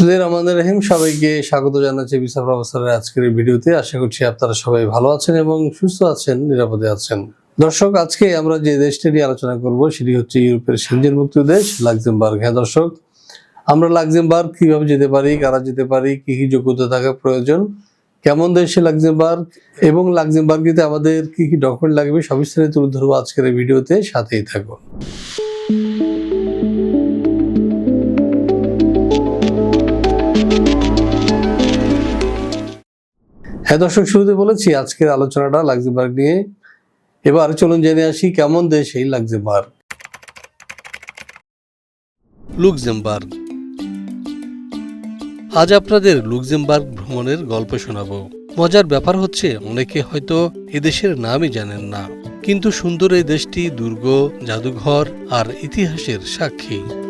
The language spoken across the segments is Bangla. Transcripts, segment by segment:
বিসমুল্লাহির রহমানির রহিম সবাইকে স্বাগত জানাচ্ছি বিসা প্রফেসরের আজকের ভিডিওতে। আশা করছি আপনারা সবাই ভালো আছেন এবং সুস্থ আছেন, নিরাপদে আছেন। দর্শক, আজকে আমরা যে দেশটি নিয়ে আলোচনা করব সেটি হচ্ছে ইউরোপের সেনজেন মুক্ত দেশ, লাক্সেমবার্গ। হ্যাঁ দর্শক, আমরা লাক্সেমবার্গ কীভাবে যেতে পারি, কারা যেতে পারি, কি কি যোগ্যতা থাকা প্রয়োজন, কেমন দেশে লাক্সেমবার্গ, এবং লাক্সেমবার্গিতে আমাদের কি কি ডকুমেন্ট লাগবে সবিস্তারিত তুলে ধরবো আজকের ভিডিওতে। সাথেই থাকুন। হ্যাঁ দর্শক, শুরুতে বলেছি আজকের আলোচনাটা লাক্সেমবার্গ নিয়ে। এবার চলুন জেনে আসি কেমন দেশ এই লাক্সেমবার্গ। লুক্সেমবার্গ। আজ আপনাদের লুক্সেমবার্গ ভ্রমণের গল্প শোনাবো। মজার ব্যাপার হচ্ছে, অনেকে হয়তো এদেশের নামই জানেন না। কিন্তু সুন্দর এই দেশটি দুর্গ, জাদুঘর আর ইতিহাসের সাক্ষী।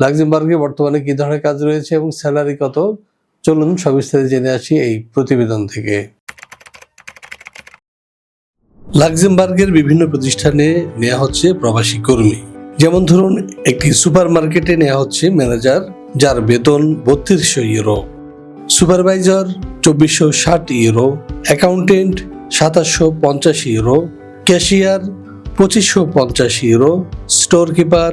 লাক্সেমবার্গে বর্তমানে কি ধরনের কাজ রয়েছে এবং স্যালারি কত? চলুন সবিস্তারে জেনে আসি এই প্রতিবেদন থেকে। লাক্সেমবার্গের বিভিন্ন প্রতিষ্ঠানে নেওয়া হচ্ছে প্রবাসী কর্মী। যেমন ধরুন, একটি সুপার মার্কেটে নেওয়া হচ্ছে ম্যানেজার, যার বেতন বত্রিশশো ইউরো। সুপারভাইজার, চব্বিশশো ষাট ইউরো। অ্যাকাউন্টেন্ট, সাতাশশো পঞ্চাশ ইউরো। ক্যাশিয়ার, পঁচিশশো পঞ্চাশ ইউরো। স্টোর কিপার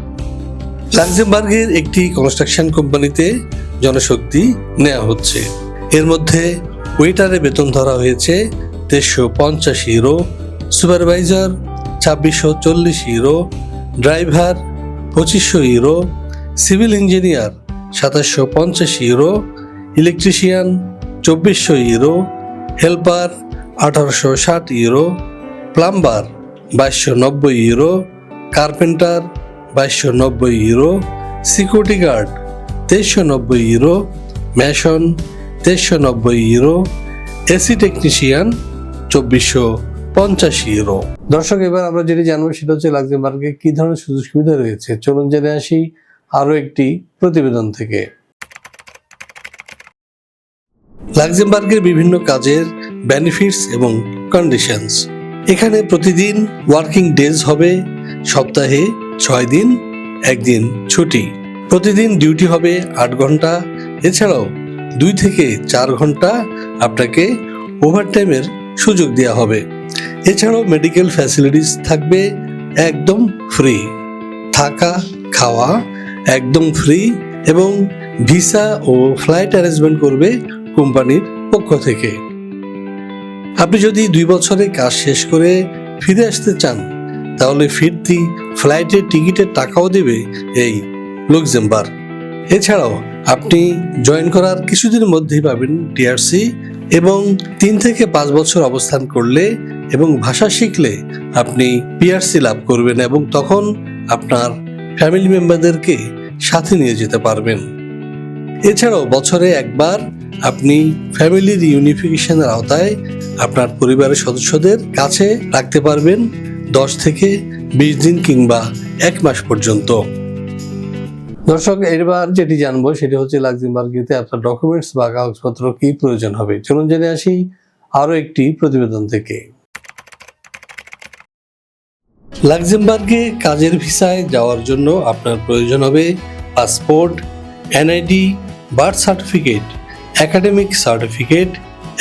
লাক্সেমবার্গের একটি কনস্ট্রাকশন কোম্পানিতে জনশক্তি নেওয়া হচ্ছে। এর মধ্যে ওয়েটারে বেতন ধরা হয়েছে দেড়শো পঞ্চাশ ইউরো সুপারভাইজার ছাব্বিশশো চল্লিশ ইউরো ড্রাইভার পঁচিশশো ইউরো সিভিল ইঞ্জিনিয়ার সাতাশশো পঞ্চাশ ইউরো ইলেকট্রিশিয়ান চব্বিশশো ইউরো হেল্পার আঠারোশো ষাট ইউরো প্লাম্বার বাইশশো নব্বই ইউরো কার্পেন্টার বাইশশো নব্বই ইউরো সিকিউরিটি গার্ড তেইশশো নব্বই ইউরো ম্যাশন তেইশশো নব্বই ইউরো এসি টেকনিশিয়ান চব্বিশশো পঞ্চাশ ইউরো। দর্শক এবার আমরা যেটি জানব সেটা হচ্ছে লাক্সেমবার্গে কি ধরনের সুযোগ সুবিধা রয়েছে? চলুন জেনে আসি আরও একটি প্রতিবেদন থেকে। লাক্সেমবার্গের বিভিন্ন কাজের বেনিফিটস এবং কন্ডিশনস এখানে প্রতিদিন ওয়ার্কিং ডেজ হবে সপ্তাহে ছয় দিন, একদিন ছুটি। প্রতিদিন ডিউটি হবে আট ঘণ্টা। এছাড়াও দুই থেকে চার ঘণ্টা আপনাকে ওভারটাইমের সুযোগ দেওয়া হবে। এছাড়াও মেডিকেল ফ্যাসিলিটিস থাকবে একদম ফ্রি। থাকা, খাওয়া একদম ফ্রি এবং ভিসা ও ফ্লাইট অ্যারেঞ্জমেন্ট করবে কোম্পানির পক্ষ থেকে। আপনি যদি দুই বছরে কাজ শেষ করে ফিরে আসতে চান, তাহলে ফিরতি ফ্লাইটের টিকিটের টাকাও দেবে এই লুক্সেমবার্গ। এছাড়াও আপনি জয়েন করার কিছুদিনের মধ্যেই পাবেন টিআরসি এবং তিন থেকে পাঁচ বছর অবস্থান করলে এবং ভাষা শিখলে আপনি পিআরসি লাভ করবেন এবং তখন আপনার ফ্যামিলি মেম্বারদেরকে সাথে নিয়ে যেতে পারবেন। এছাড়াও বছরে একবার আপনি ফ্যামিলির ইউনিফিকেশনের আওতায় আপনার পরিবারের সদস্যদের কাছে রাখতে পারবেন। দশ থেকে বিশ দিন কিংবা এক মাস পর্যন্ত। দর্শক এবার যেটি জানব সেটি হচ্ছে লাক্সেমবার্গিতে আপনার ডকুমেন্টস বা কাগজপত্র কি প্রয়োজন হবে? চলুন জেনে আসি আরও একটি প্রতিবেদন থেকে। লাক্সেমবার্গে কাজের ভিসায় যাওয়ার জন্য আপনার প্রয়োজন হবে passport, NID, birth certificate, academic certificate,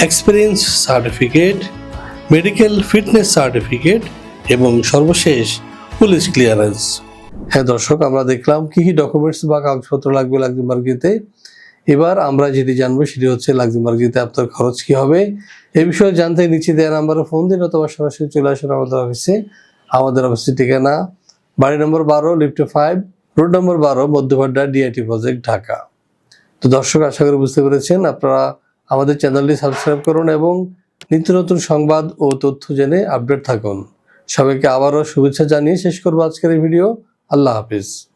experience certificate, medical fitness certificate এবং সর্বশেষ পুলিশ ক্লিয়ারেন্স হ্যাঁ দর্শক, আমরা দেখলাম কি কি ডকুমেন্টস বা কাগজপত্র লাগবে লাক্সেমবার্গিতে। এবার আমরা যেটি জানব সেটি হচ্ছে লাক্সেমবার্গিতে আপনার খরচ কি হবে। এই বিষয়ে জানতে নিচে দেওয়া নাম্বারে ফোন দিন অথবা সরাসরি চলে আসুন আমাদের অফিসে আমাদের অফিসের ঠিকানা বাড়ি নম্বর বারো লিফটে ফাইভ রোড নম্বর বারো মধ্যপাড্ডা ডিআইটি প্রজেক্ট ঢাকা। তো দর্শক, আশা করি বুঝতে পেরেছেন, আপনারা আমাদের চ্যানেলটি সাবস্ক্রাইব করুন এবং নিত্য নতুন সংবাদ ও তথ্য জেনে আপডেট থাকুন। সবাইকে আবারও শুভেচ্ছা জানিয়ে শেষ করব আজকের এই ভিডিও। আল্লাহ হাফিজ।